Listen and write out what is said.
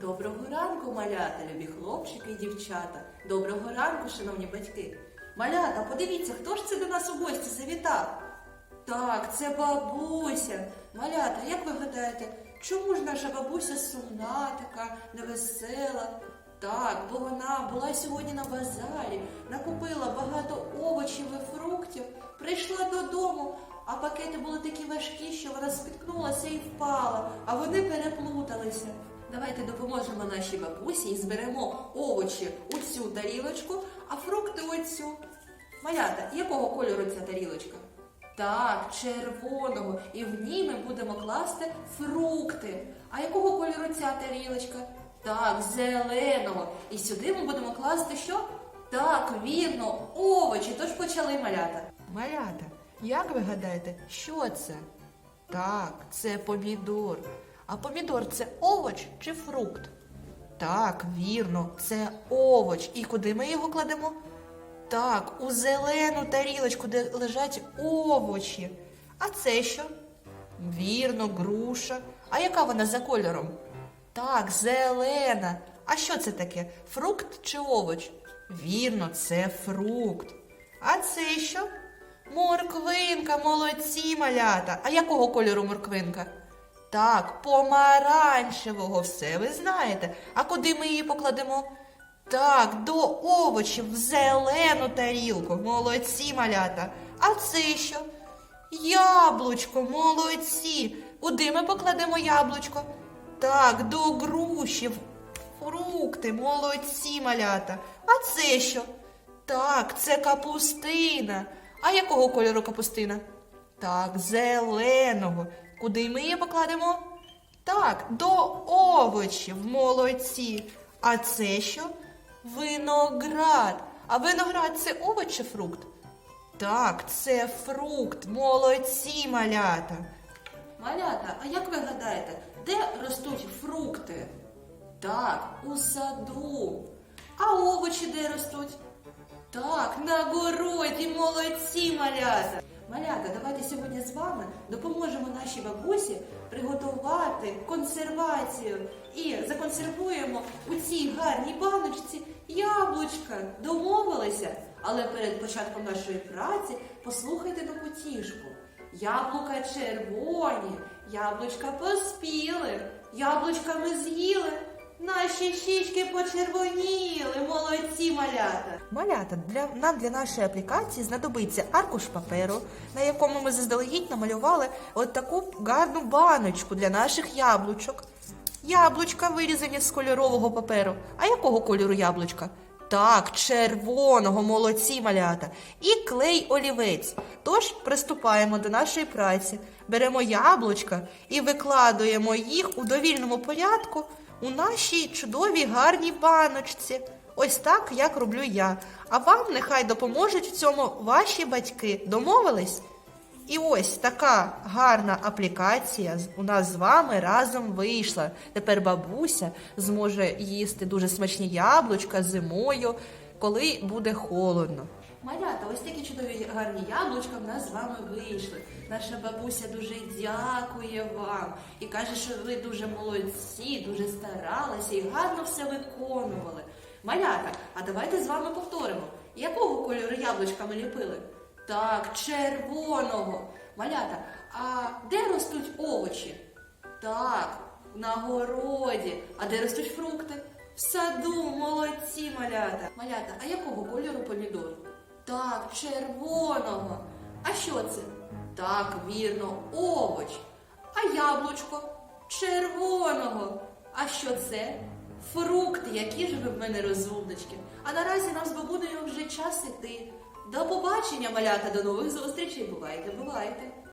Доброго ранку, малята, любі хлопчики і дівчата. Доброго ранку, шановні батьки. Малята, подивіться, хто ж це до нас у гості завітав? Так, це бабуся. Малята, як ви гадаєте, чому ж наша бабуся сумна така, невесела? Так, бо вона була сьогодні на базарі, накупила багато овочів і фруктів, прийшла додому, а пакети були такі важкі, що вона спіткнулася і впала, а вони переплуталися. Давайте допоможемо нашій бабусі і зберемо овочі у цю тарілочку, а фрукти оцю. Малята, якого кольору ця тарілочка? Так, червоного. І в ній ми будемо класти фрукти. А якого кольору ця тарілочка? Так, зеленого. І сюди ми будемо класти що? Так, вірно, овочі. Тож почали малята. Малята, як ви гадаєте, що це? Так, це помідор. А помідор це овоч чи фрукт? Так, вірно, це овоч. І куди ми його кладемо? Так, у зелену тарілочку, де лежать овочі. А це що? Вірно, груша. А яка вона за кольором? Так, зелена. А що це таке? Фрукт чи овоч? Вірно, це фрукт. А це що? Морквинка, молодці малята. А якого кольору морквинка? Так, помаранчевого, все ви знаєте. А куди ми її покладемо? Так, до овочів в зелену тарілку. Молодці малята. А це що? Яблучко, молодці. Куди ми покладемо яблучко? Так, до грушів. Фрукти, молодці малята. А це що? Так, це капустина. А якого кольору капустина? Так, зеленого. Куди ми її покладемо? Так, до овочів, молодці. А це що? Виноград. А виноград це овоч чи фрукт? Так, це фрукт, молодці малята. Малята, а як ви гадаєте, де ростуть фрукти? Так, у саду. А овочі де ростуть? Так, на городі, молодці малята. Малята, давайте сьогодні з вами допоможемо нашій бабусі приготувати консервацію і законсервуємо у цій гарній баночці яблучка. Домовилися? Але перед початком нашої праці послухайте на потішку. Яблука червоні, яблучка поспіли, яблучка ми з'їли, наші щічки почервоніли, молодці малята. Малята, для, нам для нашої аплікації знадобиться аркуш паперу, на якому ми заздалегідь намалювали от таку гарну баночку для наших яблучок. Яблучка вирізані з кольорового паперу. А якого кольору яблучка? Так, червоного, молодці малята. І клей олівець. Тож приступаємо до нашої праці. Беремо яблучка і викладуємо їх у довільному порядку у нашій чудовій гарній баночці. Ось так, як роблю я. А вам нехай допоможуть в цьому ваші батьки. Домовились? І ось така гарна аплікація у нас з вами разом вийшла. Тепер бабуся зможе їсти дуже смачні яблучка зимою, коли буде холодно. Малята, ось такі чудові гарні яблучка в нас з вами вийшли. Наша бабуся дуже дякує вам і каже, що ви дуже молодці, дуже старалися і гарно все виконували. Малята, а давайте з вами повторимо, якого кольору яблучка ми ліпили? Так, червоного. Малята, а де ростуть овочі? Так, на городі. А де ростуть фрукти? В саду, молодці малята. Малята, а якого кольору помідор? Так, червоного. А що це? Так, вірно, овоч. А яблучко? Червоного. А що це? Фрукти, які ж ви в мене розумнички. А наразі нам з бабунею вже час іти. До побачення, малята, до нових зустрічей. Бувайте, бувайте.